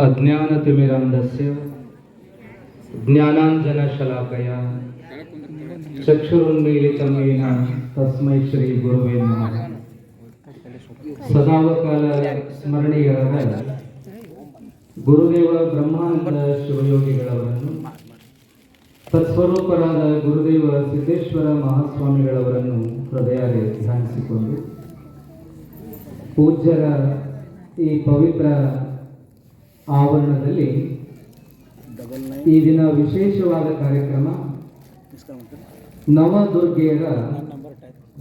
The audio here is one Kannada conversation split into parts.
अज्ञानतिमिरान्धस्य ज्ञानाञ्जनशलाकया चक्षुरुन्मीलितं येन तस्मै श्रीगुरुवे नमः ಸದಾವಕಾಲ ಸ್ಮರಣೀಯರಾದ ಗುರುದೇವ ಬ್ರಹ್ಮಾನಂದ ಶಿವಯೋಗಿಗಳವರನ್ನು ತತ್ಸ್ವರೂಪರಾದ ಗುರುದೇವ ಸಿದ್ದೇಶ್ವರ ಮಹಾಸ್ವಾಮಿಗಳವರನ್ನು ಹೃದಯಾರೆ ಧ್ಯಾನಿಸಿಕೊಂಡು ಪೂಜ್ಯರ ಈ ಪವಿತ್ರ ಆವರಣದಲ್ಲಿ ಈ ದಿನ ವಿಶೇಷವಾದ ಕಾರ್ಯಕ್ರಮ ನವದುರ್ಗೆಯರ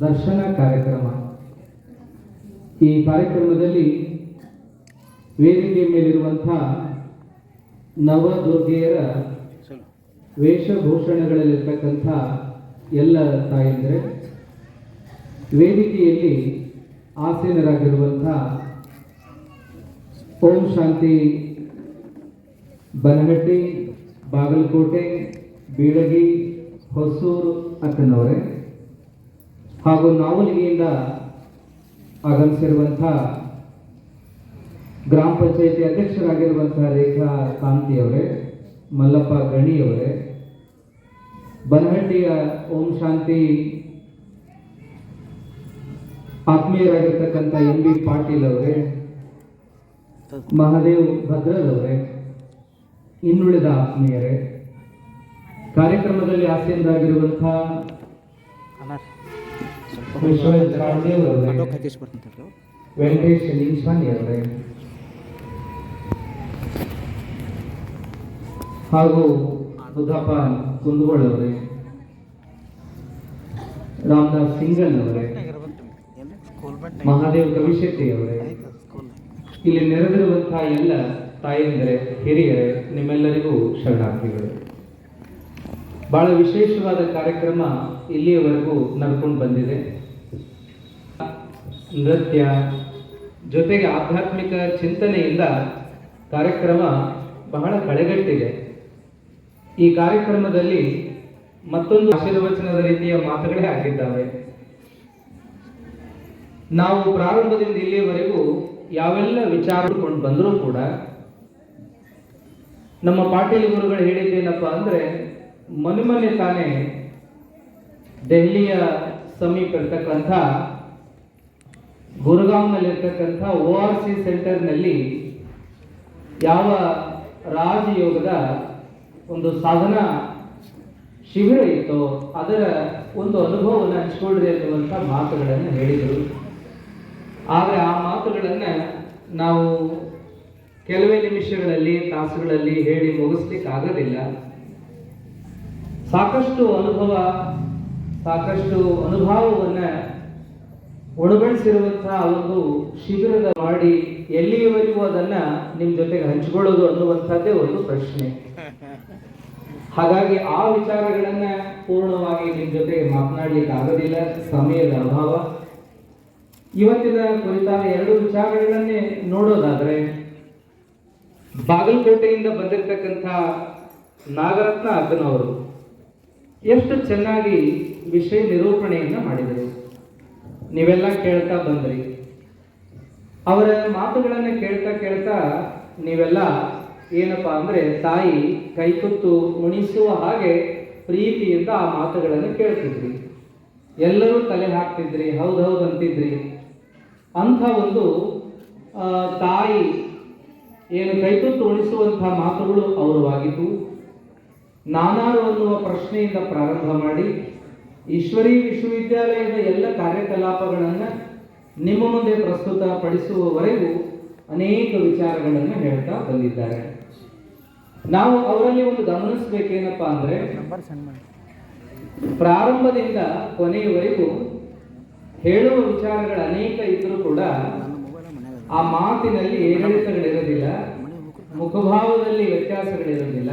ದರ್ಶನ ಕಾರ್ಯಕ್ರಮ. ಈ ಕಾರ್ಯಕ್ರಮದಲ್ಲಿ ವೇದಿಕೆ ಮೇಲಿರುವಂಥ ನವದುರ್ಗೆಯರ ವೇಷಭೂಷಣಗಳಲ್ಲಿರ್ತಕ್ಕಂಥ ಎಲ್ಲ ತಾಯಂದರೆ, ವೇದಿಕೆಯಲ್ಲಿ ಆಸೀನರಾಗಿರುವಂಥ ಓಂ ಶಾಂತಿ ಬನಹಟ್ಟಿ ಬಾಗಲಕೋಟೆ, ಬೀಳಗಿ, ಹೊಸೂರು ಅಕ್ಕನವರೇ. ಹಾಗೂ ನಾವಲಿಗೆಯಿಂದ ಆಗಮಿಸಿರುವಂಥ ಗ್ರಾಮ ಪಂಚಾಯಿತಿ ಅಧ್ಯಕ್ಷರಾಗಿರುವಂಥ ರೇಖಾ ಕಾಂತಿಯವರೇ, ಮಲ್ಲಪ್ಪ ಗಣಿಯವರೇ ಬನಹಟ್ಟಿಯ ಓಂ ಶಾಂತಿ ಆತ್ಮೀಯರಾಗಿರ್ತಕ್ಕಂಥ ಎಂ ಬಿ ಪಾಟೀಲ್ ಅವರೇ, ಮಹಾದೇವ್ ಭದ್ರದವರೇ ಇನ್ನುಳಿದ ಆತ್ಮೀಯರೇ, ಕಾರ್ಯಕ್ರಮದಲ್ಲಿ ಆಸೆಯಿಂದಾಗಿರುವಂತಹ ವೆಂಕಟೇಶ್ ಲಿಂಗ್ಸ್ವಾಮಿ ಅವರೇ ಹಾಗೂ ಬುದ್ಧಪ್ಪ ಕುಂದಗೋಳ್ ರಾಮದಾಸ್ ಸಿಂಗಲ್ ಅವರೇ ಮಹಾದೇವ್ ಕವಿಶೆಟ್ಟಿ ಅವರೇ ಇಲ್ಲಿ ನೆರೆದಿರುವಂತಹ ಎಲ್ಲ ತಾಯಂದರೆ, ಹಿರಿಯರೇ, ನಿಮ್ಮೆಲ್ಲರಿಗೂ ಶರಣಾರ್ಥಿಗಳು. ಬಹಳ ವಿಶೇಷವಾದ ಕಾರ್ಯಕ್ರಮ ಇಲ್ಲಿಯವರೆಗೂ ನಡ್ಕೊಂಡು ಬಂದಿದೆ. ನೃತ್ಯ, ಜೊತೆಗೆ ಆಧ್ಯಾತ್ಮಿಕ ಚಿಂತನೆಯಿಂದ ಕಾರ್ಯಕ್ರಮ ಬಹಳ ಕಳೆಗಟ್ಟಿದೆ. ಈ ಕಾರ್ಯಕ್ರಮದಲ್ಲಿ ಮತ್ತೊಂದು ಆಶೀರ್ವಚನದ ರೀತಿಯ ಮಾತುಗಳೇ ಆಗಿದ್ದಾವೆ. ನಾವು ಪ್ರಾರಂಭದಿಂದ ಇಲ್ಲಿಯವರೆಗೂ ಯಾವೆಲ್ಲ ವಿಚಾರಕೊಂಡು ಬಂದರೂ ಕೂಡ ನಮ್ಮ ಪಾಟೀಲ್ ಗುರುಗಳು ಹೇಳಿದ್ದೇನಪ್ಪ ಅಂದ್ರೆ, ಮನೆ ತಾನೇ ದೆಹಲಿಯ ಸಮೀಪ ಇರ್ತಕ್ಕಂಥ ಗುರುಗಾಂವ್ನಲ್ಲಿರ್ತಕ್ಕಂಥ ಓ ಆರ್ ಸಿ ಸೆಂಟರ್ನಲ್ಲಿ ಯಾವ ರಾಜಯೋಗದ ಒಂದು ಸಾಧನ ಶಿಬಿರ ಇತ್ತು, ಅದರ ಒಂದು ಅನುಭವವನ್ನು ಹಂಚಿಕೊಳ್ಳ್ರಿ ಅನ್ನುವಂಥ ಮಾತುಗಳನ್ನು ಹೇಳಿದರು. ಆದರೆ ಆ ಮಾತುಗಳನ್ನು ನಾವು ಕೆಲವೇ ನಿಮಿಷಗಳಲ್ಲಿ ತಾಸುಗಳಲ್ಲಿ ಹೇಳಿ ಮುಗಿಸ್ಲಿಕ್ಕೆ ಆಗೋದಿಲ್ಲ ಸಾಕಷ್ಟು ಅನುಭವ, ಸಾಕಷ್ಟು ಅನುಭವವನ್ನ ಒಳಗಡಿಸಿರುವಂತಹ ಒಂದು ಶಿಬಿರದ ಮಾಡಿ ಎಲ್ಲಿಯವರೆಗೂ ಅದನ್ನ ನಿಮ್ಮ ಜೊತೆಗೆ ಹಂಚಿಕೊಳ್ಳೋದು ಅನ್ನುವಂಥದ್ದೇ ಒಂದು ಪ್ರಶ್ನೆ. ಹಾಗಾಗಿ ಆ ವಿಚಾರಗಳನ್ನ ಪೂರ್ಣವಾಗಿ ನಿಮ್ಮ ಜೊತೆಗೆ ಮಾತನಾಡ್ಲಿಕ್ಕೆ ಆಗೋದಿಲ್ಲ ಸಮಯದ ಅಭಾವ. ಇವತ್ತಿನ ಕುರಿತಾದ ಎರಡು ವಿಚಾರಗಳನ್ನೇ ನೋಡೋದಾದ್ರೆ ಬಾಗಲಕೋಟೆಯಿಂದ ಬಂದಿರತಕ್ಕಂಥ ನಾಗರತ್ನ ಅರ್ಧನವರು ಎಷ್ಟು ಚೆನ್ನಾಗಿ ವಿಷಯ ನಿರೂಪಣೆಯನ್ನ ಮಾಡಿದರು. ನೀವೆಲ್ಲ ಕೇಳ್ತಾ ಬಂದ್ರಿ. ಅವರ ಮಾತುಗಳನ್ನು ಕೇಳ್ತಾ ಕೇಳ್ತಾ ನೀವೆಲ್ಲ ಏನಪ್ಪಾ ಅಂದ್ರೆ ತಾಯಿ ಕೈಕುತ್ತು ಉಣಿಸುವ ಹಾಗೆ ಪ್ರೀತಿಯಿಂದ ಆ ಮಾತುಗಳನ್ನು ಕೇಳ್ತಿದ್ರಿ. ಎಲ್ಲರೂ ತಲೆ ಹಾಕ್ತಿದ್ರಿ, ಹೌದು ಹೌದು ಅಂತಿದ್ರಿ. ಅಂಥ ಒಂದು ತಾಯಿ ಏನು ಕೈತು ಉಳಿಸುವಂತಹ ಮಾತುಗಳು ಅವರವಾಗಿದ್ದು, ನಾನಾರು ಅನ್ನುವ ಪ್ರಶ್ನೆಯಿಂದ ಪ್ರಾರಂಭ ಮಾಡಿ, ಈಶ್ವರಿ ವಿಶ್ವವಿದ್ಯಾಲಯದ ಎಲ್ಲ ಕಾರ್ಯಕಲಾಪಗಳನ್ನು ನಿಮ್ಮ ಮುಂದೆ ಪ್ರಸ್ತುತ ಪಡಿಸುವವರೆಗೂ ಅನೇಕ ವಿಚಾರಗಳನ್ನು ಹೇಳ್ತಾ ಬಂದಿದ್ದಾರೆ. ನಾವು ಅವರಲ್ಲಿ ಒಂದು ಗಮನಿಸಬೇಕೇನಪ್ಪ ಅಂದ್ರೆ, ಪ್ರಾರಂಭದಿಂದ ಕೊನೆಯವರೆಗೂ ಹೇಳುವ ವಿಚಾರಗಳು ಅನೇಕ ಇದ್ರೂ ಕೂಡ ಆ ಮಾತಿನಲ್ಲಿ ಏರಿಳಿತಗಳಿರೋದಿಲ್ಲ ಮುಖಭಾವದಲ್ಲಿ ವ್ಯತ್ಯಾಸಗಳಿರುವುದಿಲ್ಲ.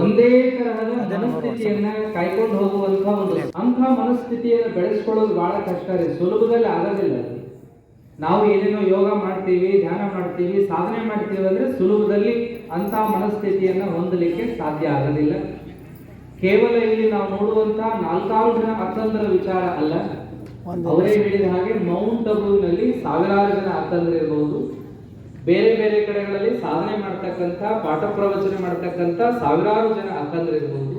ಒಂದೇ ತರಹದ ಮನಸ್ಥಿತಿಯನ್ನ ಕಾಯ್ಕೊಂಡು ಹೋಗುವಂತ ಒಂದು ಅಂಥ ಮನಸ್ಥಿತಿಯನ್ನು ಬೆಳೆಸ್ಕೊಳ್ಳೋದು ಬಹಳ ಕಷ್ಟ ಇದೆ ಸುಲಭದಲ್ಲಿ ಆಗೋದಿಲ್ಲ ನಾವು ಏನೇನೋ ಯೋಗ ಮಾಡ್ತೀವಿ ಧ್ಯಾನ ಮಾಡ್ತೀವಿ ಸಾಧನೆ ಮಾಡ್ತೀವಿ ಅಂದ್ರೆ ಸುಲಭದಲ್ಲಿ ಅಂತ ಮನಸ್ಥಿತಿಯನ್ನ ಹೊಂದಲಿಕ್ಕೆ ಸಾಧ್ಯ ಆಗೋದಿಲ್ಲ. ಕೇವಲ ಇಲ್ಲಿ ನಾವು ನೋಡುವಂತ ನಾಲ್ಕಾರು ಜನ ಅಕ್ಕಂದರ ವಿಚಾರ ಅಲ್ಲ. ಅವರೇ ಹೇಳಿದ ಹಾಗೆ ಮೌಂಟ್ ಅಬುನಲ್ಲಿ ಸಾವಿರಾರು ಜನ ಅಕ್ಕಂದರಿರ್ಬಹುದು ಬೇರೆ ಬೇರೆ ಕಡೆಗಳಲ್ಲಿ ಸಾಧನೆ ಮಾಡ್ತಕ್ಕಂಥ ಪಾಠ ಪ್ರವಚನ ಮಾಡ್ತಕ್ಕಂಥ ಸಾವಿರಾರು ಜನ ಅಕ್ಕಂದ್ರಿರ್ಬೋದು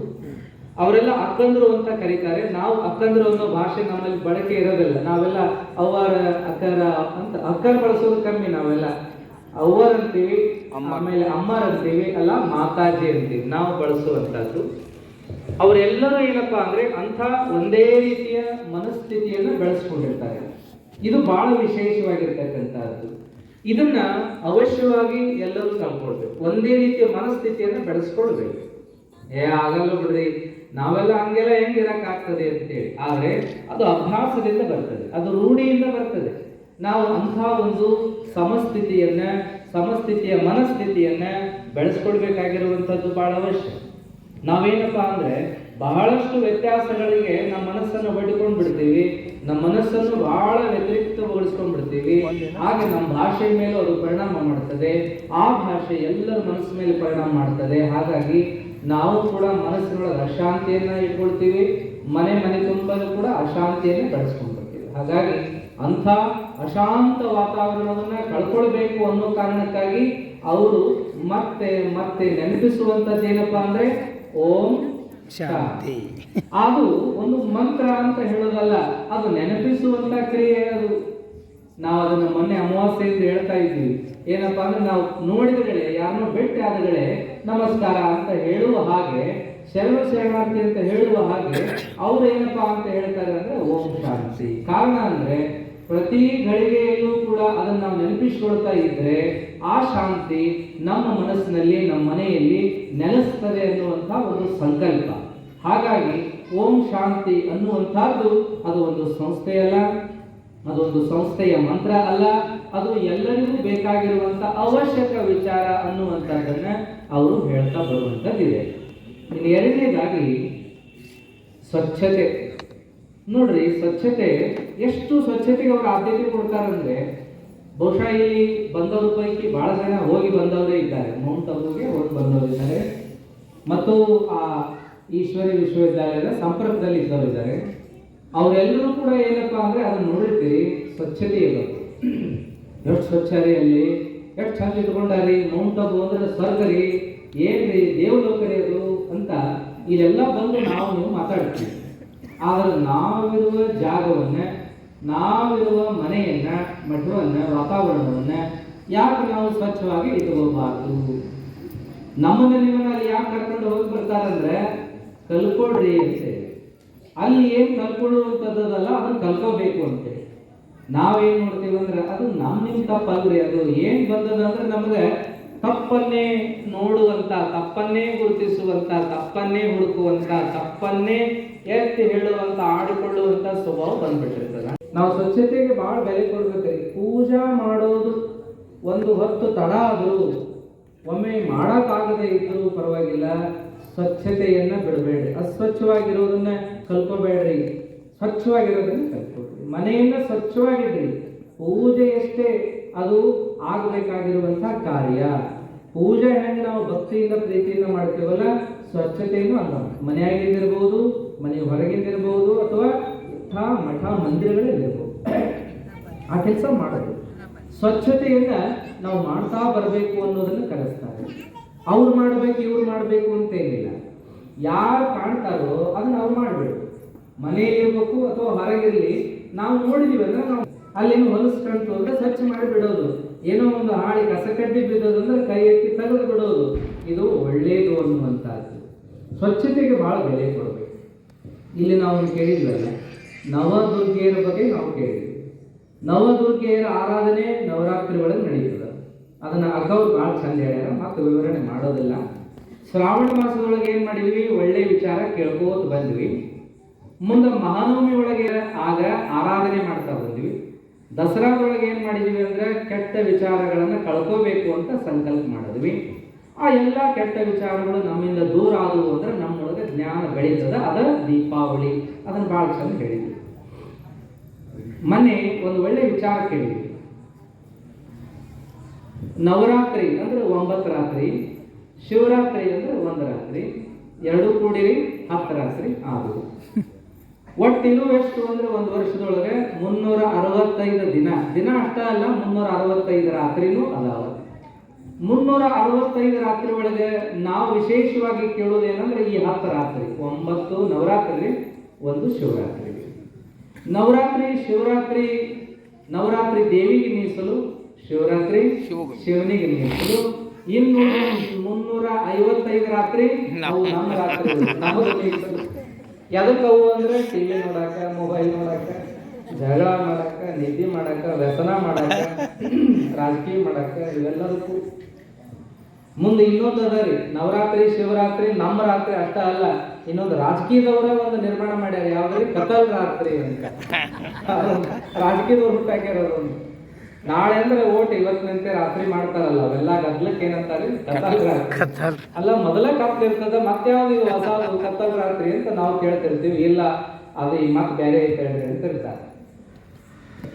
ಅವರೆಲ್ಲ ಅಕ್ಕಂದ್ರು ಅಂತ ಕರೀತಾರೆ. ನಾವು ಅಕ್ಕಂದ್ರು ಅನ್ನೋ ಭಾಷೆ ನಮ್ಮಲ್ಲಿ ಬಳಕೆ ಇರೋದಿಲ್ಲ. ನಾವೆಲ್ಲ ಅವರ ಅಕ್ಕರ ಅಂತ ಅಕ್ಕರ್ ಬಳಸೋದು ಕಮ್ಮಿ ನಾವೆಲ್ಲ. ಅವ್ವರ್ ಅಂತೀವಿ ಆಮೇಲೆ ಅಮ್ಮರ್ ಅಂತೀವಿ ಅಲ್ಲ ಮಾತಾಜಿ ಅಂತೀವಿ. ನಾವು ಬಳಸುವಂತದ್ದು ಅವರೆಲ್ಲರೂ ಏನಪ್ಪಾ ಅಂದ್ರೆ ಅಂಥ ಒಂದೇ ರೀತಿಯ ಮನಸ್ಥಿತಿಯನ್ನು ಬೆಳೆಸ್ಕೊಂಡಿರ್ತಾರೆ. ಇದು ಬಹಳ ವಿಶೇಷವಾಗಿರ್ತಕ್ಕಂಥದ್ದು. ಇದನ್ನ ಅವಶ್ಯವಾಗಿ ಎಲ್ಲರೂ ಕಲ್ಕೊಳ್ಬೇಕು ಒಂದೇ ರೀತಿಯ ಮನಸ್ಥಿತಿಯನ್ನು ಬೆಳೆಸ್ಕೊಳ್ಬೇಕು. ಏ ಆಗಲ್ಲ ಬಿಡ್ರಿ. ನಾವೆಲ್ಲ ಹಂಗೆಲ್ಲ ಹೆಂಗ್ ಇರಕ್ಕಾಗ್ತದೆ ಅಂತೇಳಿ. ಆದ್ರೆ ಅದು ಅಭ್ಯಾಸದಿಂದ ಬರ್ತದೆ. ಅದು ರೂಢಿಯಿಂದ ಬರ್ತದೆ. ನಾವು ಅಂಥ ಒಂದು ಸಮಸ್ಥಿತಿಯನ್ನ, ಸಮಸ್ಥಿತಿಯ ಮನಸ್ಥಿತಿಯನ್ನ ಬೆಳೆಸ್ಕೊಳ್ಬೇಕಾಗಿರುವಂಥದ್ದು ಬಹಳ ಅವಶ್ಯ. ನಾವೇನಪ್ಪಾ ಅಂದ್ರೆ ಬಹಳಷ್ಟು ವ್ಯತ್ಯಾಸಗಳಿಗೆ ನಮ್ಮ ಮನಸ್ಸನ್ನು ಹೊಡ್ಕೊಂಡು ಬಿಡ್ತೀವಿ ನಮ್ಮ ಮನಸ್ಸನ್ನು ಬಹಳ ವ್ಯತಿರಿಕ್ತಗೊಳಿಸ್ಕೊಂಡ್ ಬಿಡ್ತೀವಿ ಹಾಗೆ ನಮ್ಮ ಭಾಷೆ ಮೇಲೂ ಅದು ಪರಿಣಾಮ ಮಾಡ್ತದೆ. ಆ ಭಾಷೆ ಎಲ್ಲರ ಮನಸ್ಸು ಮೇಲೆ ಪರಿಣಾಮ ಮಾಡ್ತದೆ. ಹಾಗಾಗಿ ನಾವು ಕೂಡ ಮನಸ್ಸಿನೊಳಗೆ ಅಶಾಂತಿಯನ್ನ ಇಟ್ಕೊಳ್ತೀವಿ. ಮನೆ ಮನೆ ತುಂಬಲು ಕೂಡ ಅಶಾಂತಿಯನ್ನ ಬೆಳೆಸ್ಕೊಂಡ್ಬಿಡ್ತೀವಿ. ಹಾಗಾಗಿ ಅಂಥ ಅಶಾಂತ ವಾತಾವರಣವನ್ನ ಕಳ್ಕೊಳ್ಬೇಕು ಅನ್ನೋ ಕಾರಣಕ್ಕಾಗಿ ಅವರು ಮತ್ತೆ ಮತ್ತೆ ನೆನಪಿಸುವಂತದ್ದು ಏನಪ್ಪಾ ಅಂದ್ರೆ ಓಂ ಶಾಂತಿ. ಅದು ಒಂದು ಮಂತ್ರ ಅಂತ ಹೇಳೋದಲ್ಲ, ಅದು ನೆನಪಿಸುವಂತ ಕ್ರಿಯೆ ಅದು. ನಾವು ಅದನ್ನ ಮೊನ್ನೆ ಅಂತ ಹೇಳ್ತಾ ಇದ್ದೀವಿ. ಏನಪ್ಪಾ ಅಂದ್ರೆ ನಾವು ನೋಡಿದಗಳೇ, ಯಾರನ್ನೋ ಭೇಟಿ ಆದಗಳೇ, ನಮಸ್ಕಾರ ಅಂತ ಹೇಳುವ ಹಾಗೆ, ಶರಣ ಶರಣಾರ್ಥಿ ಅಂತ ಹೇಳುವ ಹಾಗೆ, ಅವ್ರು ಏನಪ್ಪಾ ಅಂತ ಹೇಳ್ತಾರೆ ಅಂದ್ರೆ ಓಂ ಶಾಂತಿ. ಕಾರಣ ಅಂದ್ರೆ, ಪ್ರತಿ ಗಳಿಗೆಯಲ್ಲೂ ಕೂಡ ಅದನ್ನ ನಾವು ನೆನಪಿಸ್ಕೊಳ್ತಾ ಇದ್ರೆ, ಆ ಶಾಂತಿ ನಮ್ಮ ಮನಸ್ಸಿನಲ್ಲಿ, ನಮ್ಮ ಮನೆಯಲ್ಲಿ ನೆಲೆಸ್ತದೆ ಅನ್ನುವಂಥ ಒಂದು ಸಂಕಲ್ಪ. ಹಾಗಾಗಿ ಓಂ ಶಾಂತಿ ಅನ್ನುವಂಥದ್ದು ಅದು ಒಂದು ಸಂಸ್ಥೆಯಲ್ಲ ಅದೊಂದು ಸಂಸ್ಥೆಯ ಮಂತ್ರ ಅಲ್ಲ, ಅದು ಎಲ್ಲರಿಗೂ ಬೇಕಾಗಿರುವಂತ ಅವಶ್ಯಕ ವಿಚಾರ ಅನ್ನುವಂಥದ್ದನ್ನ ಅವರು ಹೇಳ್ತಾ ಬರುವಂಥದ್ದಿದೆ. ಇನ್ನು ಎರಡನೇದಾಗಿ ಸ್ವಚ್ಛತೆ. ನೋಡ್ರಿ, ಸ್ವಚ್ಛತೆ, ಎಷ್ಟು ಸ್ವಚ್ಛತೆಗೆ ಅವರು ಆದ್ಯತೆ ಕೊಡ್ತಾರಂದ್ರೆ, ಬಹುಶಃ ಇಲ್ಲಿ ಬಂದವ್ರ ಪೈಕಿ ಬಹಳ ಜನ ಹೋಗಿ ಬಂದವರೇ ಇದ್ದಾರೆ ಮೌಂಟ್ ಅಬುಗೆ ಹೋಗಿ ಬಂದವರಿದ್ದಾರೆ. ಮತ್ತು ಆ ಈಶ್ವರಿ ವಿಶ್ವವಿದ್ಯಾಲಯದ ಸಂಪರ್ಕದಲ್ಲಿ ಇದ್ದವರು ಇದ್ದಾರೆ ಅವರೆಲ್ಲರೂ ಕೂಡ ಏನಪ್ಪಾ ಅಂದ್ರೆ ಅದನ್ನ ನೋಡಿರ್ತೀರಿ ಸ್ವಚ್ಛತೆ ಇಲ್ಲ. ಎಷ್ಟು ಸ್ವಚ್ಛ ರೀ ಅಲ್ಲಿ? ಎಷ್ಟು ಚಂದ ಇಟ್ಕೊಂಡಾರಿ? ಮೌಂಟ್ ಅಬು ಅಂದ್ರೆ ಸ್ವರ್ಗ ರೀ. ದೇವಲೋಕ ರೀ ಅದು ಅಂತ ಇಲ್ಲೆಲ್ಲ ಬಂದು ನಾವು ನೀವು ಮಾತಾಡ್ತೀವಿ ಆದರೆ ನಾವಿರುವ ಜಾಗವನ್ನ, ನಾವಿರುವ ಮನೆಯನ್ನ, ಮಠವನ್ನ, ವಾತಾವರಣವನ್ನ ಯಾಕೆ ನಾವು ಸ್ವಚ್ಛವಾಗಿ ಇಟ್ಕೋಬಾರ್ದು ನಮ್ಮನ್ನ ನಿಮ್ಮನ್ನ ಅಲ್ಲಿ ಯಾಕೆ ಕರ್ಕೊಂಡು ಹೋಗಿ ಬರ್ತಾರಂದ್ರೆ ಕಲ್ಕೊಡ್ರಿ ಅಂತೇಳಿ ಅಲ್ಲಿ ಏನ್ ಕಲ್ಕೊಳ್ಳುವಂಥದ್ದಲ್ಲ ಅದನ್ನ ಕಲ್ಕೋಬೇಕು ಅಂತೇಳಿ ನಾವೇನ್ ನೋಡ್ತೀವಿ ಅಂದ್ರೆ, ಅದು ನಮ್ಮ ನಿಮ್ ತಪ್ಪಲ್ರಿ. ಅದು ಏನು ಬಂದದ ಅಂದ್ರೆ ನಮಗೆ ತಪ್ಪನ್ನೇ ನೋಡುವಂತ, ತಪ್ಪನ್ನೇ ಗುರುತಿಸುವಂತ, ತಪ್ಪನ್ನೇ ಹುಡುಕುವಂತ, ತಪ್ಪನ್ನೇ ಎತ್ತಿ ಹೇಳುವಂತ, ಆಡಿಕೊಳ್ಳುವಂತ ಸ್ವಭಾವ ಬಂದ್ಬಿಟ್ಟಿರ್ತದೆ. ನಾವು ಸ್ವಚ್ಛತೆಗೆ ಬಹಳ ಬೆಲೆ ಕೊಡ್ಬೇಕ್ರಿ. ಪೂಜಾ ಮಾಡೋದು ಒಂದು ಹೊತ್ತು ತಡ ಆದರೂ, ಒಮ್ಮೆ ಮಾಡೋಕ್ಕಾಗದೇ ಇದ್ದರೂ ಪರವಾಗಿಲ್ಲ. ಸ್ವಚ್ಛತೆಯನ್ನ ಬಿಡಬೇಡ್ರಿ ಅಸ್ವಚ್ಛವಾಗಿರೋದನ್ನ ಕಲ್ಕೋಬೇಡ್ರಿ. ಸ್ವಚ್ಛವಾಗಿರೋದನ್ನ ಕಲ್ಕೋಬೇಡ್ರಿ. ಮನೆಯನ್ನ ಸ್ವಚ್ಛವಾಗಿಡ್ರಿ. ಪೂಜೆಯಷ್ಟೇ ಅದು ಆಗಬೇಕಾಗಿರುವಂತಹ ಕಾರ್ಯ. ಪೂಜೆ ಹೆಂಗೆ ನಾವು ಭಕ್ತಿಯಿಂದ ಪ್ರೀತಿಯಿಂದ ಮಾಡ್ತೀವಲ್ಲ? ಸ್ವಚ್ಛತೆಯನ್ನು ಅಲ್ಲ. ಮನೆಯಾಗಿದ್ದಿರ್ಬೋದು ಮನೆ ಹೊರಗಿಂದಿರ್ಬೋದು ಅಥವಾ ಮಠ ಮಠ, ಮಂದಿರಗಳಲ್ಲಿರ್ಬೋದು. ಆ ಕೆಲಸ ಮಾಡೋದು. ಸ್ವಚ್ಛತೆಯನ್ನ ನಾವು ಮಾಡ್ತಾ ಬರಬೇಕು ಅನ್ನೋದನ್ನು ಕಲಿಸ್ತಾರೆ ಅವ್ರು ಮಾಡ್ಬೇಕು, ಇವ್ರು ಮಾಡಬೇಕು ಅಂತ ಏನಿಲ್ಲ. ಯಾರು ಕಾಣ್ತಾರೋ ಅದನ್ನ ಅವ್ರು ಮಾಡಬೇಕು. ಮನೆಯಲ್ಲಿ ಇರ್ಬೇಕು ಅಥವಾ ಹೊರಗಿರಲಿ, ನಾವು ನೋಡಿದೀವಂದ್ರೆ ನಾವು ಅಲ್ಲಿನ ಹೊಲಸು ಅಂದ್ರೆ ಸ್ವಚ್ಛ ಮಾಡಿ ಬಿಡೋದು. ಏನೋ ಒಂದು ಹಾಳಿ ಕಸ ಕಡ್ಡಿ ಅಂದ್ರೆ ಕೈ ಎತ್ತಿ ತೆಗೆದು ಬಿಡೋದು. ಇದು ಒಳ್ಳೆಯದು ಅನ್ನುವಂಥದ್ದು. ಸ್ವಚ್ಛತೆಗೆ ಬಹಳ ಬೆಲೆ ಕೊಡಬೇಕು. ಇಲ್ಲಿ ನಾವು ಕೇಳಿದ್ವಲ್ಲ ನವದುರ್ಗೆಯರ ಬಗ್ಗೆ ನಾವು ಕೇಳಿದ್ವಿ. ನವದುರ್ಗೆಯರ ಆರಾಧನೆ ನವರಾತ್ರಿ ಒಳಗೆ ನಡೀತದೆ ಅದನ್ನ ಅಕ್ಕವ್ರು ಭಾಳ ಚಂದ ಹೇಳ್ಯಾರ ಮತ್ತೆ ವಿವರಣೆ ಮಾಡೋದಿಲ್ಲ. ಶ್ರಾವಣ ಮಾಸದೊಳಗೆ ಏನು ಮಾಡಿದ್ವಿ? ಒಳ್ಳೆ ವಿಚಾರ ಕೇಳ್ಕೋತ ಬಂದ್ವಿ. ಮುಂದೆ ಮಹಾನವಮಿ ಒಳಗೆ ಆಗ ಆರಾಧನೆ ಮಾಡ್ತಾ ಬಂದ್ವಿ. ದಸರಾದೊಳಗೆ ಏನು ಮಾಡಿದ್ವಿ ಅಂದ್ರೆ ಕೆಟ್ಟ ವಿಚಾರಗಳನ್ನು ಕಳ್ಕೋಬೇಕು ಅಂತ ಸಂಕಲ್ಪ ಮಾಡಿದ್ವಿ. ಆ ಎಲ್ಲ ಕೆಟ್ಟ ವಿಚಾರಗಳು ನಮ್ಮಿಂದ ದೂರ ಆದವು ಅಂದ್ರೆ ನಮ್ಮೊಳಗೆ ಜ್ಞಾನ ಬೆಳೀತದ, ಅದ ದೀಪಾವಳಿ. ಅದನ್ನ ಭಾಳ ಚಂದ ಹೇಳಿದ್ವಿ. ಮೊನ್ನೆ ಒಂದು ಒಳ್ಳೆ ವಿಚಾರ ಕೇಳಿದ್ವಿ. ನವರಾತ್ರಿ ಅಂದ್ರೆ ಒಂಬತ್ತು ರಾತ್ರಿ, ಶಿವರಾತ್ರಿ ಅಂದ್ರೆ ಒಂದು ರಾತ್ರಿ, ಎರಡು ಕೂಡಿರಿ ಹತ್ತು ರಾತ್ರಿ ಆದವು ಒಟ್ಟಿರು ಎಷ್ಟು ಅಂದ್ರೆ ಒಂದು ವರ್ಷದೊಳಗೆ ಮುನ್ನೂರ ಅರವತ್ತೈದು ದಿನ. ದಿನ ಅಷ್ಟ ಅಲ್ಲ, ಮುನ್ನೂರ ಅರವತ್ತೈದು ರಾತ್ರಿನೂ ಅದಾವ. ಮುನ್ನೂರ ಅರವತ್ತೈದು ರಾತ್ರಿ ಒಳಗೆ ನಾವು ವಿಶೇಷವಾಗಿ ಕೇಳೋದೇನಂದ್ರೆ ಈ ಹತ್ತು ರಾತ್ರಿ, ಒಂಬತ್ತು ನವರಾತ್ರಿ, ಒಂದು ಶಿವರಾತ್ರಿ. ನವರಾತ್ರಿ ಶಿವರಾತ್ರಿ, ನವರಾತ್ರಿ ದೇವಿಗೆ ಮೀಸಲು ಶಿವರಾತ್ರಿ ಶಿವನಿಗೆ ಮೀಸಲು ಇನ್ನು ಮುನ್ನೂರ ಐವತ್ತೈದು ರಾತ್ರಿ ಅವು ನಮ್ಮ ರಾತ್ರಿ ಮೀಸಲು ಎದಕ್ಕವು ಅಂದ್ರೆ ಟಿವಿ ನೋಡಾಕ ಮೊಬೈಲ್ ನೋಡಾಕ ಜಗಳ ಮಾಡಾಕ ನಿಧಿ ಮಾಡಾಕ ವ್ಯಸನ ಮಾಡಾಕ ರಾಜಕೀಯ ಮಾಡಾಕ ಇವೆಲ್ಲದಕ್ಕೂ. ಮುಂದೆ ಇನ್ನೊಂದು ಅದ ರೀ ನವರಾತ್ರಿ ಶಿವರಾತ್ರಿ ನಮ್ಮ ರಾತ್ರಿ ಅಷ್ಟ ಅಲ್ಲ ಇನ್ನೊಂದು ರಾಜಕೀಯದವರೇ ಒಂದು ನಿರ್ಮಾಣ ಮಾಡ್ಯಾರ. ಯಾವ್ದ್ರಿ? ಕತಲ್ ರಾತ್ರಿ ಅಂತ. ರಾಜಕೀಯದವ್ರು ಹುಟ್ಟಾಕ್ಯಾರ ಒಂದು ನಾಳೆ ಅಂದ್ರೆ ಓಟ್ ಇವತ್ತಿನಂತೆ ರಾತ್ರಿ ಮಾಡ್ತಾರಲ್ಲ ಅವೆಲ್ಲ ಗದ್ಲಕ್ಕೆ ಏನಂತಾರೆ? ಅಲ್ಲ ಮೊದಲ ಕತ್ಲ್ ಇರ್ತದ ಮತ್ತೆ ಯಾವ್ದು ಇದು ಹೊಸ ಕತ್ತಲ್ ರಾತ್ರಿ ಅಂತ ನಾವು ಕೇಳ್ತಿರ್ತೀವಿ. ಇಲ್ಲ ಅದು ಈ ಮತ್ತೆ ಬೇರೆ ಐತೆ ಹೇಳ್ರಿ ಅಂತ ಇರ್ತಾರೆ.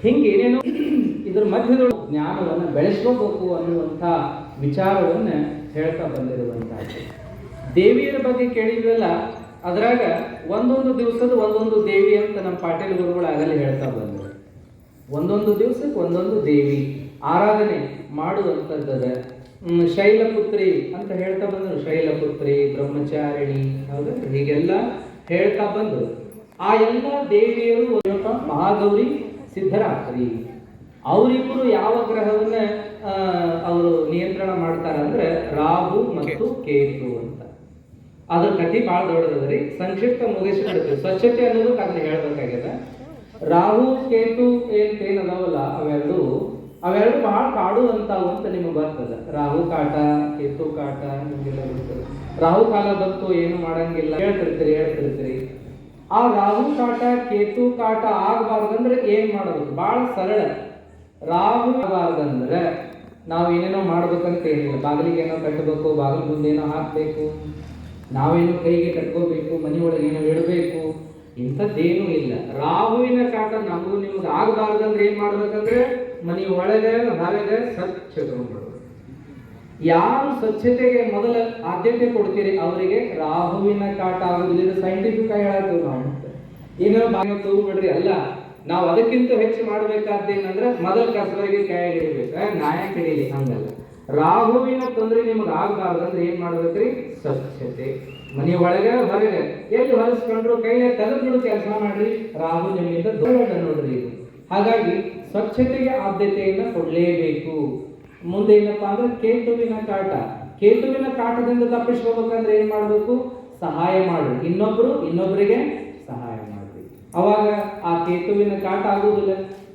ಹಿಂಗೆ ಏನೇನು ಇದ್ರ ಮಧ್ಯದೊಳಗೆ ಜ್ಞಾನವನ್ನ ಬೆಳೆಸ್ಕೋಬೇಕು ಅನ್ನುವಂಥ ವಿಚಾರವನ್ನ ಹೇಳ್ತಾ ಬಂದಿರುವಂತಹದ್ದು ದೇವಿಯರ ಬಗ್ಗೆ ಕೇಳಿದ್ವಲ್ಲ ಅದ್ರಾಗ ಒಂದೊಂದು ದಿವಸದ ಒಂದೊಂದು ದೇವಿ ಅಂತ ನಮ್ಮ ಪಾಟೀಲ್ ಗುರುಗಳು ಆಗಲೇ ಹೇಳ್ತಾ ಬಂದರು. ಒಂದೊಂದು ದಿವಸಕ್ಕೆ ಒಂದೊಂದು ದೇವಿ. ಆರಾಧನೆ ಮಾಡುವಂಥದ್ದದ ಶೈಲಪುತ್ರಿ ಅಂತ ಹೇಳ್ತಾ ಬಂದರು. ಶೈಲಪುತ್ರಿ, ಬ್ರಹ್ಮಚಾರಿಣಿ, ಹೌದಾ? ಹೀಗೆಲ್ಲ ಹೇಳ್ತಾ ಬಂದರು. ಆ ಎಲ್ಲ ದೇವಿಯರು ಮಹಾಗೌರಿ ಸಿದ್ಧರಾತ್ರಿ ಅವರಿಬ್ಬರು ಯಾವ ಗ್ರಹವನ್ನ ಅವರು ನಿಯಂತ್ರಣ ಮಾಡ್ತಾರ ಅಂದ್ರೆ ರಾಹು ಮತ್ತು ಕೇತು ಅಂತ. ಅದ್ರ ಕಥೆ ಭಾಳ ದೊಡ್ಡದದ್ರಿ ಸಂಕ್ಷಿಪ್ತ ಮುಗಿಸ್ಬಿಡ್ತೀವಿ ಸ್ವಚ್ಛತೆ ಅನ್ನೋದು ಅದನ್ನ ಹೇಳ್ಬೇಕಾಗ್ಯದ. ರಾಹು, ಕೇತು, ಏನ್ ಅದಾವಲ್ಲ, ಅವೆರಡು ಅವೆರಡು ಬಹಳ ಕಾಡು ಅಂತಾವು ಅಂತ ನಿಮಗೆ ಬರ್ತದ. ರಾಹು ಕಾಟ, ಕೇತು ಕಾಟ, ನಿಮಗೆಲ್ಲ ಬರ್ತದೆ ರಾಹು ಕಾಲ ಬಂತು, ಏನು ಮಾಡಂಗಿಲ್ಲ. ಹೇಳ್ತಿರ್ತೀರಿ ಹೇಳ್ತಿರ್ತೀರಿ. ಆ ರಾಹು ಕಾಟ, ಕೇತು ಕಾಟ ಆಗಬಾರ್ದಂದ್ರೆ ಏನ್ ಮಾಡಬೇಕು ಬಹಳ ಸರಳ. ರಾಹು ಆಗಬಾರ್ದಂದ್ರೆ ನಾವು ಏನೇನೋ ಮಾಡ್ಬೇಕಂತ ಏನಿಲ್ಲ. ಬಾಗಿಲಿಗೆ ಏನೋ ಕಟ್ಟಬೇಕು, ಬಾಗಿಲು ಮುಂದೆ ಏನೋ ಹಾಕಬೇಕು. ನಾವೇನೋ ಕೈಗೆ ಕಟ್ಕೋಬೇಕು ಮನೆಯೊಳಗೆ ಏನೋ ಇಡಬೇಕು. ಇಂಥದ್ದೇನೂ ಇಲ್ಲ. ರಾಹುವಿನ ಕಾಟ ನಮಗೂ ನಿಮ್ಗೆ ಆಗಬಾರ್ದಂದ್ರೆ ಏನ್ ಮಾಡ್ಬೇಕಂದ್ರೆ ಮನೆ ಒಳಗೆ, ಹೊರಗೆ ಸ್ವಚ್ಛ ಮಾಡ್ಬೇಕು. ಯಾರು ಸ್ವಚ್ಛತೆಗೆ ಮೊದಲ ಆದ್ಯತೆ ಕೊಡ್ತೀರಿ ಅವರಿಗೆ? ರಾಹುವಿನ ಕಾಟ ಆಗುದಿಲ್ಲ ಸೈಂಟಿಫಿಕ್ ಆಗಿ ಹೇಳತ್ತೀವಿ ನಾವು ಏನೋ ಬಾಯಿ ತಗೋಬಿಡ್ರಿ ಅಲ್ಲ, ನಾವು ಅದಕ್ಕಿಂತ ಹೆಚ್ಚು ಮಾಡ್ಬೇಕಾದ್ದೇನಂದ್ರೆ ಮೊದಲ ಕಸರಿಗೆ ಕೈ ಹಿಡಿಬೇಕು ನ್ಯಾಯ ಹಿಡೀಲಿ ಹಂಗಲ್ಲ. ರಾಹುವಿನ ತೊಂದರೆ ನಿಮಗೆ ಆಗಬಾರ್ದಂದ್ರೆ ಏನ್ ಮಾಡ್ಬೇಕ್ರಿ? ಸ್ವಚ್ಛತೆ. ಮನೆ ಒಳಗೆ, ಹೊರಗೆ. ಎಲ್ಲಿ ಹೊರಸ್ಕೊಂಡ್ರು ಕೈಯ ತೆಗೆದು ಕೆಲಸ ಮಾಡ್ರಿ. ರಾಹು ನಿಮ್ಮಿಂದ ದೊಡ್ಡ ನೋಡ್ರಿ ಇದು. ಹಾಗಾಗಿ ಸ್ವಚ್ಛತೆಗೆ ಆದ್ಯತೆಯನ್ನ ಕೊಡಲೇಬೇಕು. ಮುಂದೆ ಏನಪ್ಪಾ ಅಂದ್ರೆ ಕೇತುವಿನ ಕಾಟ. ಕೇತುವಿನ ಕಾಟದಿಂದ ತಪ್ಪಿಸ್ಕೋಬೇಕಂದ್ರೆ ಏನ್ ಮಾಡ್ಬೇಕು? ಸಹಾಯ ಮಾಡ್ರಿ ಇನ್ನೊಬ್ರು ಇನ್ನೊಬ್ಬರಿಗೆ ಸಹಾಯ ಮಾಡ್ರಿ. ಅವಾಗ ಆ ಕೇತುವಿನ ಕಾಟ ಆಗುವುದಿಲ್ಲ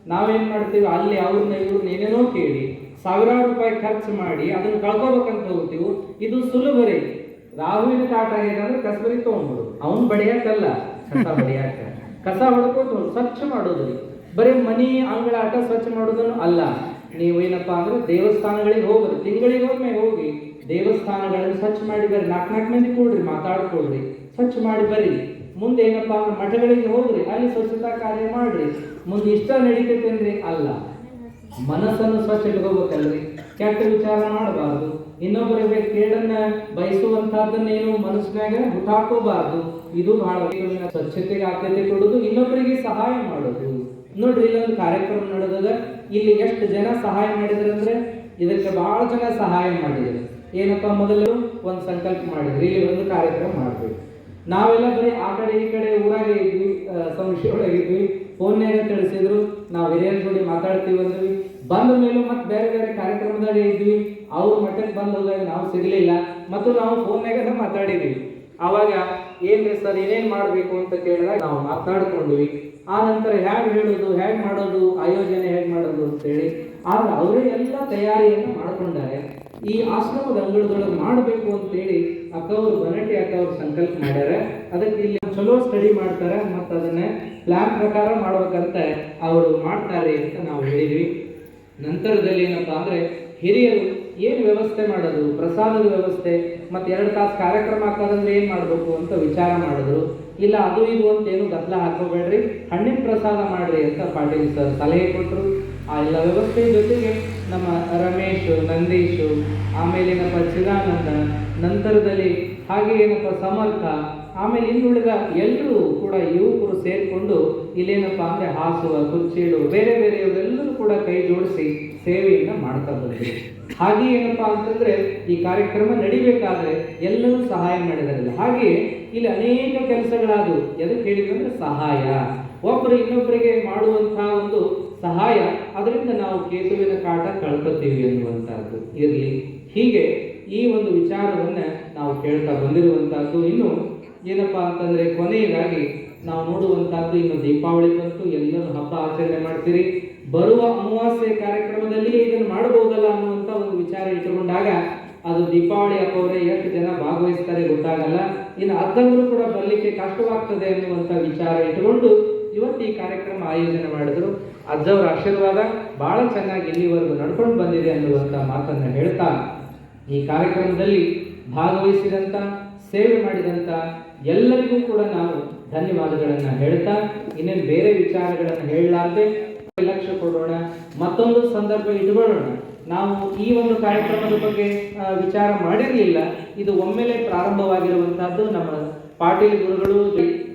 ನಾವೇನ್ ಮಾಡ್ತೀವಿ? ಅಲ್ಲಿ ಅವ್ರನ್ನ ಇವ್ರನ್ನ ಏನೇನೋ ಕೇಳಿ. ಸಾವಿರಾರು ರೂಪಾಯಿ ಖರ್ಚು ಮಾಡಿ ಅದನ್ನ ಕಳ್ಕೊಬೇಕಂತ ಹೋಗ್ತೀವಿ, ಇದು ಸುಲಭ ರೀ ರಾಹುವಿನ ಕಾಟ ಏನಂದ್ರೆ ಕಸಬರಿ ತಗೊಂಡ್ಬಿಡು. ಅವನು ಬಡಿಯಾಕಲ್ಲ ಕಸ ಬಡಿಯಾಕ ಕಸ ಹೊಡ್ಕೊಂಡು ಸ್ವಚ್ಛ ಮಾಡೋದು. ರೀ ಬರೀ ಮನಿ ಅಂಗಳ ಆಟ ಸ್ವಚ್ಛ ಮಾಡೋದನ್ನು ಅಲ್ಲ. ನೀವು ಏನಪ್ಪಾ ಅಂದ್ರೆ ದೇವಸ್ಥಾನಗಳಿಗೆ ಹೋಗ್ರಿ ತಿಂಗಳಿಗೊಮ್ಮೆ ಹೋಗಿ ದೇವಸ್ಥಾನಗಳನ್ನು ಸ್ವಚ್ಛ ಮಾಡಿ ಬರ್ರಿ. ನಾಲ್ಕು ನಾಲ್ಕು ಮಂದಿ ಕೂಡ್ರಿ ಮಾತಾಡ್ಕೊಳ್ರಿ ಸ್ವಚ್ಛ ಮಾಡಿ ಬರ್ರಿ. ಮುಂದೆ ಏನಪ್ಪಾ ಅಂದ್ರೆ ಮಠಗಳಿಗೆ ಹೋಗ್ರಿ ಅಲ್ಲಿ ಸ್ವಚ್ಛತಾ ಕಾರ್ಯ ಮಾಡ್ರಿ. ಮುಂದೆ ಇಷ್ಟ ನಡೀತೈತೆ ಅಲ್ಲ. ಮನಸ್ಸನ್ನು ಸ್ವಚ್ಛ ಇಟ್ಕೋಬೇಕಲ್ರಿ ಕೆಟ್ಟ ವಿಚಾರ ಮಾಡಬಾರ್ದು. ಇನ್ನೊಬ್ಬರಿಗೆ ಕೇಡನ್ನ ಬಯಸುವಂತಹದ್ದನ್ನೇನು ಮನಸ್ಸಿನಾಗ ಹುಟ್ಟಾಕೋಬಾರ್ದು ಇದು ಬಹಳ ಸ್ವಚ್ಛತೆಗೆ ಆದ್ಯತೆ ಕೊಡೋದು, ಇನ್ನೊಬ್ಬರಿಗೆ ಸಹಾಯ ಮಾಡೋದು. ನೋಡ್ರಿ ಇಲ್ಲೊಂದು ಕಾರ್ಯಕ್ರಮ ನಡೆದದ. ಇಲ್ಲಿ ಎಷ್ಟು ಜನ ಸಹಾಯ ಮಾಡಿದ್ರಂದ್ರೆ ಇದಕ್ಕೆ ಬಹಳ ಜನ ಸಹಾಯ ಮಾಡಿದ್ರು. ಏನಪ್ಪ ಮೊದಲು ಒಂದು ಸಂಕಲ್ಪ ಮಾಡಿದ್ರಿ, ಇಲ್ಲಿ ಒಂದು ಕಾರ್ಯಕ್ರಮ ಮಾಡಬೇಕು. ನಾವೆಲ್ಲ ಬರೀ ಆ ಕಡೆ ಈ ಕಡೆ ಊರಾಗ ಇದ್ವಿ ಸಂಶಯ ಒಳಗಿದ್ವಿ ಫೋನ್ಯಾಗ ತಿಳಿಸಿದ್ರು, ನಾವು ಹಿರಿಯರ ಜೋಡಿ ಮಾತಾಡ್ತೀವಿ ಅಂದ್ವಿ. ಬಂದ ಮೇಲೂ ಮತ್ತೆ ಬೇರೆ ಬೇರೆ ಕಾರ್ಯಕ್ರಮದಾಗ ಇದ್ವಿ. ಅವ್ರ ಮಠಕ್ಕೆ ಬಂದ್ ನಾವು ಸಿಗ್ಲಿಲ್ಲ. ಮತ್ತು ನಾವು ಫೋನ್ಯಾಗ ಮಾತಾಡಿದ್ವಿ. ಅವಾಗ, ಏನ್ರಿ ಸರ್, ಏನೇನ್ ಮಾಡಬೇಕು ಅಂತ ಕೇಳಿದಾಗ ನಾವು ಮಾತಾಡ್ಕೊಂಡ್ವಿ. ಆ ನಂತರ ಹೇಗೆ ಹೇಳೋದು ಹೇಗೆ ಮಾಡೋದು, ಆಯೋಜನೆ ಹೇಗೆ ಮಾಡೋದು ಅಂತೇಳಿ. ಆದ್ರೆ ಅವರೇ ಎಲ್ಲ ತಯಾರಿಯನ್ನು ಮಾಡ್ಕೊಂಡಾರೆ. ಈ ಆಶ್ರಮದ ಅಂಗಳದೊಳಗೆ ಮಾಡಬೇಕು ಅಂತೇಳಿ ಅಕ್ಕವರು ಅಕ್ಕ ಅವರು ಸಂಕಲ್ಪ ಮಾಡ್ಯಾರ. ಅದಕ್ಕೆ ಇಲ್ಲಿ ಚಲೋ ಸ್ಟಡಿ ಮಾಡ್ತಾರೆ ಮತ್ತು ಅದನ್ನ ಪ್ಲಾನ್ ಪ್ರಕಾರ ಮಾಡ್ಬೇಕಂತ ಅವರು ಮಾಡ್ತಾರೆ ಅಂತ ನಾವು ಹೇಳಿದ್ವಿ. ನಂತರದಲ್ಲಿ ಏನಪ್ಪಾ ಅಂದ್ರೆ ಹಿರಿಯರು ಏನು ವ್ಯವಸ್ಥೆ ಮಾಡೋದು? ಪ್ರಸಾದದ ವ್ಯವಸ್ಥೆ, ಮತ್ತೆ ಎರಡು ತಾಸು ಕಾರ್ಯಕ್ರಮ ಹಾಕೋದಂದ್ರೆ ಏನು ಮಾಡಬೇಕು ಅಂತ ವಿಚಾರ ಮಾಡಿದ್ರು. ಇಲ್ಲ, ಅದು ಇದು ಅಂತ ಏನು ಗದ್ದಲ ಹಾಕೋಬೇಡ್ರಿ. ಹಣ್ಣಿನ ಪ್ರಸಾದ ಮಾಡ್ರಿ ಅಂತ ಪಾಟೀಲ್ ಸರ್ ಸಲಹೆ ಕೊಟ್ಟರು ಆ ಎಲ್ಲ ವ್ಯವಸ್ಥೆ ಜೊತೆಗೆ ನಮ್ಮ ರಮೇಶ್, ನಂದೀಶು, ಆಮೇಲೆ ಏನಪ್ಪ ಚಿದಾನಂದ, ನಂತರದಲ್ಲಿ ಹಾಗೆ ಏನಪ್ಪ ಸಮರ್ಥ, ಆಮೇಲೆ ಇನ್ನುಳಿದ ಎಲ್ಲರೂ ಕೂಡ ಯುವಕರು ಸೇರಿಕೊಂಡು ಇಲ್ಲೇನಪ್ಪ ಅಂದ್ರೆ ಹಾಸುವ ಕುರ್ಚೀಳು ಬೇರೆ ಬೇರೆಯವರೆಲ್ಲರೂ ಕೂಡ ಕೈ ಜೋಡಿಸಿ ಸೇವೆಯನ್ನು ಮಾಡ್ತಾ ಬಂದಿದೆ ಹಾಗೆ ಏನಪ್ಪ ಅಂತಂದ್ರೆ ಈ ಕಾರ್ಯಕ್ರಮ ನಡಿಬೇಕಾದ್ರೆ ಎಲ್ಲರೂ ಸಹಾಯ ಮಾಡಿದಾರಲ್ಲ. ಹಾಗೆ ಇಲ್ಲಿ ಅನೇಕ ಕೆಲಸಗಳಾದವು. ಎದಕ್ಕೆ ಹೇಳಿದ್ರು ಅಂದ್ರೆ ಸಹಾಯ. ಒಬ್ಬರು ಇನ್ನೊಬ್ಬರಿಗೆ ಮಾಡುವಂತಹ ಒಂದು ಸಹಾಯ. ಅದರಿಂದ ನಾವು ಕೇತುವಿನ ಕಾಟ ಕಳ್ಕೊತೀವಿ ಅನ್ನುವಂಥದ್ದು ಇರಲಿ. ಹೀಗೆ ಈ ಒಂದು ವಿಚಾರವನ್ನು ನಾವು ಕೇಳ್ತಾ ಬಂದಿರುವಂತಹದ್ದು. ಇನ್ನು ಏನಪ್ಪಾ ಅಂತಂದ್ರೆ ಕೊನೆಯದಾಗಿ ನಾವು ನೋಡುವಂತಹದ್ದು ಇನ್ನು ದೀಪಾವಳಿ ಬಂತು. ಎಲ್ಲರೂ ಹಬ್ಬ ಆಚರಣೆ ಮಾಡ್ತೀರಿ. ಬರುವ ಅಮಾವಾಸ್ಯೆ ಕಾರ್ಯಕ್ರಮದಲ್ಲಿ ಇದನ್ನು ಮಾಡಬಹುದಲ್ಲ ಅನ್ನುವಂತ ಒಂದು ವಿಚಾರ ಇಟ್ಟುಕೊಂಡಾಗ ಅದು ದೀಪಾವಳಿ ಹಬ್ಬವರೇ ಎಷ್ಟು ಜನ ಭಾಗವಹಿಸ್ತಾರೆ ಗೊತ್ತಾಗಲ್ಲ. ಇನ್ನು ಅರ್ಧಂದ್ರು ಕೂಡ ಬರಲಿಕ್ಕೆ ಕಷ್ಟವಾಗ್ತದೆ ಅನ್ನುವಂಥ ವಿಚಾರ ಇಟ್ಟುಕೊಂಡು ಇವತ್ತು ಈ ಕಾರ್ಯಕ್ರಮ ಆಯೋಜನೆ ಮಾಡಿದ್ರು. ಅಜ್ಜವರ ಆಶೀರ್ವಾದ ಬಹಳ ಚೆನ್ನಾಗಿ ಇಲ್ಲಿವರೆಗೂ ನಡ್ಕೊಂಡು ಬಂದಿದೆ ಅನ್ನುವಂತ ಮಾತನ್ನ ಹೇಳ್ತಾ, ಈ ಕಾರ್ಯಕ್ರಮದಲ್ಲಿ ಭಾಗವಹಿಸಿದಂತ, ಸೇವೆ ಮಾಡಿದಂತ ಎಲ್ಲರಿಗೂ ಕೂಡ ನಾವು ಧನ್ಯವಾದಗಳನ್ನು ಹೇಳ್ತಾ, ಇನ್ನೇನು ಬೇರೆ ವಿಚಾರಗಳನ್ನು ಹೇಳಲಾರ್ದೆ ಲಕ್ಷ್ಯ ಕೊಡೋಣ, ಮತ್ತೊಂದು ಸಂದರ್ಭ ಇಟ್ಕೊಳ್ಳೋಣ. ನಾವು ಈ ಒಂದು ಕಾರ್ಯಕ್ರಮದ ಬಗ್ಗೆ ವಿಚಾರ ಮಾಡಿರಲಿಲ್ಲ. ಇದು ಒಮ್ಮೆಲೆ ಪ್ರಾರಂಭವಾಗಿರುವಂತಹದ್ದು ನಮ್ಮ ಪಾಟೀಲ್ ಗುರುಗಳು.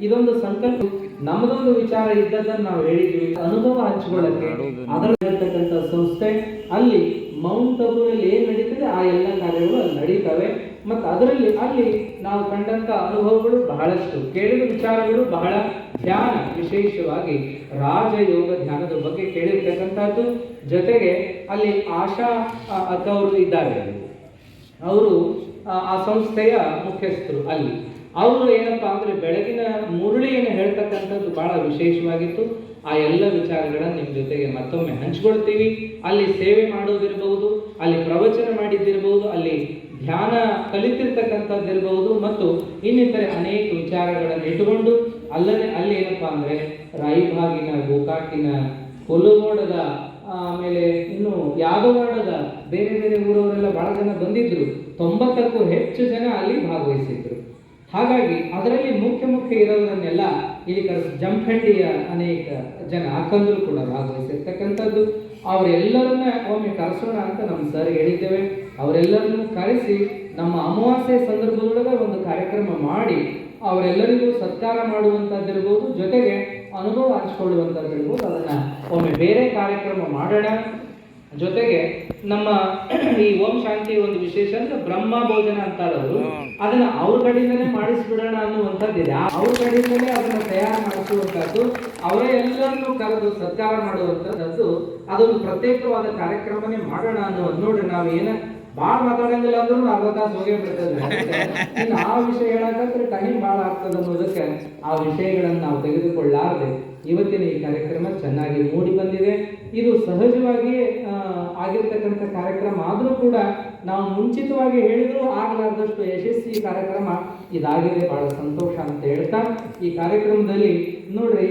ಇದೊಂದು ಸಂಕಲ್ಪ. ನಮ್ಮದೊಂದು ವಿಚಾರ ಇದ್ದದನ್ನು ನಾವು ಹೇಳಿದ್ವಿ ಅನುಭವ ಹಂಚಿಕೊಳ್ಳಕ್ಕೆ ಅದರಲ್ಲಿರ್ತಕ್ಕಂಥ ಸಂಸ್ಥೆ ಅಲ್ಲಿ ಮೌಂಟ್ ಅಬುನಲ್ಲಿ ಏನ್ ನಡೀತದೆ ಆ ಎಲ್ಲ ಕಾರ್ಯಗಳು ಅಲ್ಲಿ ನಡೀತವೆ. ಮತ್ತು ಅದರಲ್ಲಿ ಅಲ್ಲಿ ನಾವು ಕಂಡಂತ ಅನುಭವಗಳು ಬಹಳಷ್ಟು. ಕೇಳಿದ ವಿಚಾರಗಳು ಬಹಳ ಧ್ಯಾನ ವಿಶೇಷವಾಗಿ ರಾಜಯೋಗ ಧ್ಯಾನದ ಬಗ್ಗೆ ಕೇಳಿರ್ತಕ್ಕಂಥದ್ದು. ಜೊತೆಗೆ ಅಲ್ಲಿ ಆಶಾ ಅಕ್ಕ ಅವರು ಇದ್ದಾರೆ. ಅವರು ಆ ಸಂಸ್ಥೆಯ ಮುಖ್ಯಸ್ಥರು ಅಲ್ಲಿ. ಅವರು ಏನಪ್ಪ ಅಂದರೆ ಬೆಳಗಿನ ಮುರುಳಿಯನ್ನು ಹೇಳ್ತಕ್ಕಂಥದ್ದು ಬಹಳ ವಿಶೇಷವಾಗಿತ್ತು. ಆ ಎಲ್ಲ ವಿಚಾರಗಳನ್ನು ನಿಮ್ಮ ಜೊತೆಗೆ ಮತ್ತೊಮ್ಮೆ ಹಂಚ್ಕೊಳ್ತೀವಿ. ಅಲ್ಲಿ ಸೇವೆ ಮಾಡೋದಿರಬಹುದು ಅಲ್ಲಿ ಪ್ರವಚನ ಮಾಡಿದ್ದಿರಬಹುದು ಅಲ್ಲಿ ಧ್ಯಾನ ಕಲಿತಿರ್ತಕ್ಕಂಥದ್ದಿರಬಹುದು ಮತ್ತು ಇನ್ನಿತರೆ ಅನೇಕ ವಿಚಾರಗಳನ್ನು ಇಟ್ಟುಕೊಂಡು ಅಲ್ಲದೆ ಅಲ್ಲಿ ಏನಪ್ಪಾ ಅಂದ್ರೆ ರಾಯಿಭಾಗಿನ, ಗೋಕಾಕಿನ ಕೊಲ್ಲುಗೋಡದ ಆಮೇಲೆ ಇನ್ನು ಯಾದವಾಡದ ಬೇರೆ ಬೇರೆ ಊರವರೆಲ್ಲ ಬಹಳ ಜನ ಬಂದಿದ್ರು. ತೊಂಬತ್ತಕ್ಕೂ ಹೆಚ್ಚು ಜನ ಅಲ್ಲಿ ಭಾಗವಹಿಸಿದ್ರು. ಹಾಗಾಗಿ ಅದರಲ್ಲಿ ಮುಖ್ಯ ಮುಖ್ಯ ಇರೋದನ್ನೆಲ್ಲ ಇಲ್ಲಿ ಜಂಪಂಡಿಯ ಅನೇಕ ಜನ ಅಕ್ಕಂದರು ಕೂಡ ಭಾಗವಹಿಸಿರ್ತಕ್ಕಂಥದ್ದು. ಅವರೆಲ್ಲರನ್ನ ಒಮ್ಮೆ ಕರೆಸೋಣ ಅಂತ ನಮ್ಮ ಸರ್ ಹೇಳಿದ್ದೇವೆ. ಅವರೆಲ್ಲರನ್ನು ಕರೆಸಿ ನಮ್ಮ ಅಮಾವಾಸ್ಯೆ ಸಂದರ್ಭದೊಳಗೆ ಒಂದು ಕಾರ್ಯಕ್ರಮ ಮಾಡಿ ಅವರೆಲ್ಲರಿಗೂ ಸತ್ಕಾರ ಮಾಡುವಂಥದ್ದಿರ್ಬೋದು ಜೊತೆಗೆ ಅನುಭವ ಹಂಚ್ಕೊಳ್ಳುವಂಥದ್ದಿರ್ಬೋದು ಅದನ್ನ ಒಮ್ಮೆ ಬೇರೆ ಕಾರ್ಯಕ್ರಮ ಮಾಡೋಣ. ಜೊತೆಗೆ ನಮ್ಮ ಈ ಓಂ ಶಾಂತಿ ಒಂದು ವಿಶೇಷ ಅಂದ್ರೆ ಬ್ರಹ್ಮ ಭೋಜನ ಅಂತಾರೆ ಅವರು ಅದನ್ನ ಅವ್ರ ಕಡೆಯಿಂದಲೇ ಮಾಡಿಸ್ಬಿಡೋಣ ಅನ್ನುವಂಥದ್ದಿದೆ. ಅವ್ರ ಕಡೆಯಿಂದಲೇ ಅದನ್ನ ತಯಾರು ಮಾಡಿಸುವಂತಹದ್ದು ಅವರೇ ಎಲ್ಲರನ್ನೂ ಕರೆದು ಸತ್ಕಾರ ಮಾಡುವಂತಹದ್ದು ಅದೊಂದು ಪ್ರತ್ಯೇಕವಾದ ಕಾರ್ಯಕ್ರಮನೇ ಮಾಡೋಣ ಅನ್ನೋದು ನೋಡ್ರಿ ನಾವು ಏನ ಭಾಳ ಮಾತಾಡಂಗಿಲ್ಲ ಅಂದ್ರೂ ಅರ್ಧ ತಾಸು ಹೋಗಿ ಬಿಡ್ತದೆ ಇನ್ನು ಆ ವಿಷಯ ಹೇಳಕಂದ್ರೆ ಟೈಮ್ ಭಾಳ ಆಗ್ತದೆ ಅನ್ನೋದಕ್ಕೆ ಆ ವಿಷಯಗಳನ್ನು ನಾವು ತೆಗೆದುಕೊಳ್ಳಾರದೆ. ಇವತ್ತಿನ ಈ ಕಾರ್ಯಕ್ರಮ ಚೆನ್ನಾಗಿ ಮೂಡಿ ಬಂದಿದೆ. ಇದು ಸಹಜವಾಗಿ ಆಗಿರ್ತಕ್ಕಂಥ ಕಾರ್ಯಕ್ರಮ ಆದರೂ ಕೂಡ ನಾವು ಮುಂಚಿತವಾಗಿ ಹೇಳಿದ್ರು ಆಗಲಾರ್ದಷ್ಟು ಯಶಸ್ವಿ ಕಾರ್ಯಕ್ರಮ ಇದಾಗಿದೆ. ಬಹಳ ಸಂತೋಷ ಅಂತ ಹೇಳ್ತಾ, ಈ ಕಾರ್ಯಕ್ರಮದಲ್ಲಿ ನೋಡ್ರಿ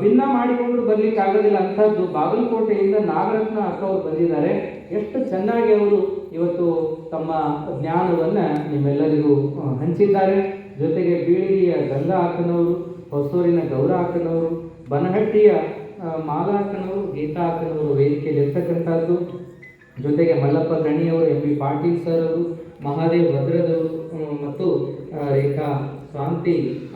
ಭಿನ್ನ ಮಾಡಿಕೊಂಡು ಬರ್ಲಿಕ್ಕೆ ಆಗೋದಿಲ್ಲ ಅಂಥದ್ದು ಬಾಗಲಕೋಟೆಯಿಂದ ನಾಗರತ್ನ ಅಕ್ಕ ಅವರು ಬಂದಿದ್ದಾರೆ. ಎಷ್ಟು ಚೆನ್ನಾಗಿ ಅವರು ಇವತ್ತು ತಮ್ಮ ಜ್ಞಾನವನ್ನ ನಿಮ್ಮೆಲ್ಲರಿಗೂ ಹಂಚಿದ್ದಾರೆ. ಜೊತೆಗೆ ಬೀಳಿಗೆಯ ಗಂಗಾ ಹಾಕನವರು, ಹೊಸೂರಿನ ಗೌರ ಹಾಕನವರು, ಬನಹಟ್ಟಿಯ ಮಾಲಾಕನವರು ಗೀತಾ ಹಾಕನವರು ವೇದಿಕೆಯಲ್ಲಿ ಇರ್ತಕ್ಕಂಥದ್ದು. ಜೊತೆಗೆ ಮಲ್ಲಪ್ಪ ಗಣಿಯವರು, ಎಂ ಬಿ ಪಾಟೀಲ್ ಸರ್ ಅವರು ಮಹಾದೇವ್ ಭದ್ರದವರು ಮತ್ತು ರೇಖಾ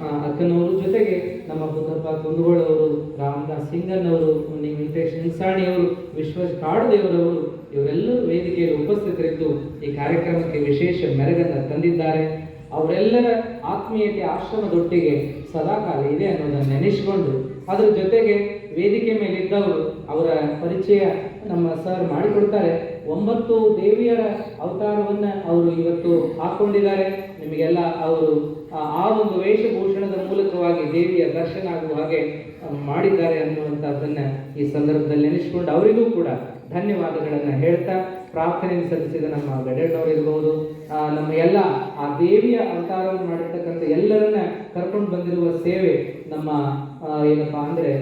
ಆ, ಅಕ್ಕನವರು ಜೊತೆಗೆ ನಮ್ಮ ಬುದ್ಧಪ್ಪ ಕುಂದಗೋಳವರು ರಾಮದಾಸ್ ಸಿಂಗನ್ನವರು ನೀವು ವೆಂಕಟೇಶ್ ನಿಲ್ಸಾಣಿಯವರು ವಿಶ್ವ ಕಾಡುದೇವರವರು ಇವರೆಲ್ಲರೂ ವೇದಿಕೆಯಲ್ಲಿ ಉಪಸ್ಥಿತರಿದ್ದು ಈ ಕಾರ್ಯಕ್ರಮಕ್ಕೆ ವಿಶೇಷ ಮೆರಗನ್ನು ತಂದಿದ್ದಾರೆ. ಅವರೆಲ್ಲರ ಆತ್ಮೀಯತೆ ಆಶ್ರಮದೊಟ್ಟಿಗೆ ಸದಾಕಾಲ ಇದೆ ಅನ್ನೋದನ್ನು ನೆನೆಸಿಕೊಂಡು ಅದರ ಜೊತೆಗೆ ವೇದಿಕೆ ಮೇಲೆ ಇದ್ದವರು ಅವರ ಪರಿಚಯ ನಮ್ಮ ಸರ್ ಮಾಡಿಕೊಡ್ತಾರೆ. ಒಂಬತ್ತು ದೇವಿಯರ ಅವತಾರವನ್ನ ಅವರು ಇವತ್ತು ಹಾಕೊಂಡಿದ್ದಾರೆ. ನಿಮಗೆಲ್ಲ ಅವರು ಆ- ಒಂದು ವೇಷಭೂಷಣದ ಮೂಲಕವಾಗಿ ದೇವಿಯ ದರ್ಶನ ಆಗುವ ಹಾಗೆ ಮಾಡಿದ್ದಾರೆ ಅನ್ನುವಂಥದ್ದನ್ನ ಈ ಸಂದರ್ಭದಲ್ಲಿ ನೆನೆಸಿಕೊಂಡು ಅವರಿಗೂ ಕೂಡ ಧನ್ಯವಾದಗಳನ್ನು ಹೇಳ್ತಾ ಪ್ರಾರ್ಥನೆಯನ್ನು ಸಲ್ಲಿಸಿದ ನಮ್ಮ ಗಡೆಯವರು ಇರಬಹುದು ನಮ್ಮ ಎಲ್ಲ ಆ ದೇವಿಯ ಅವತಾರವನ್ನು ಮಾಡಿರ್ತಕ್ಕಂಥ ಎಲ್ಲರನ್ನ ಕರ್ಕೊಂಡು ಬಂದಿರುವ ಸೇವೆ ನಮ್ಮ ಏನಪ್ಪಾ ಅಂದ್ರೆ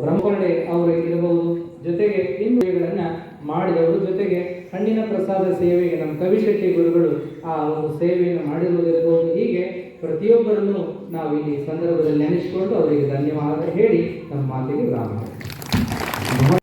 ಬ್ರಹ್ಮಣೆ ಅವರು ಇರಬಹುದು. ಜೊತೆಗೆ ಇನ್ನು ಮಾಡಿದವರು ಜೊತೆಗೆ ಹಣ್ಣಿನ ಪ್ರಸಾದ ಸೇವೆಗೆ ನಮ್ಮ ಕವಿಶೆಟ್ಟಿ ಗುರುಗಳು ಆ ಒಂದು ಸೇವೆಯನ್ನು ಮಾಡಿರುವುದಿರಬಹುದು. ಹೀಗೆ ಪ್ರತಿಯೊಬ್ಬರನ್ನು ನಾವು ಇಲ್ಲಿ ಸಂದರ್ಭದಲ್ಲಿ ನೆನೆಸಿಕೊಂಡು ಅವರಿಗೆ ಧನ್ಯವಾದ ಹೇಳಿ ನಮ್ಮ ಮಾತಿಗೆ ವಿರಾಮ.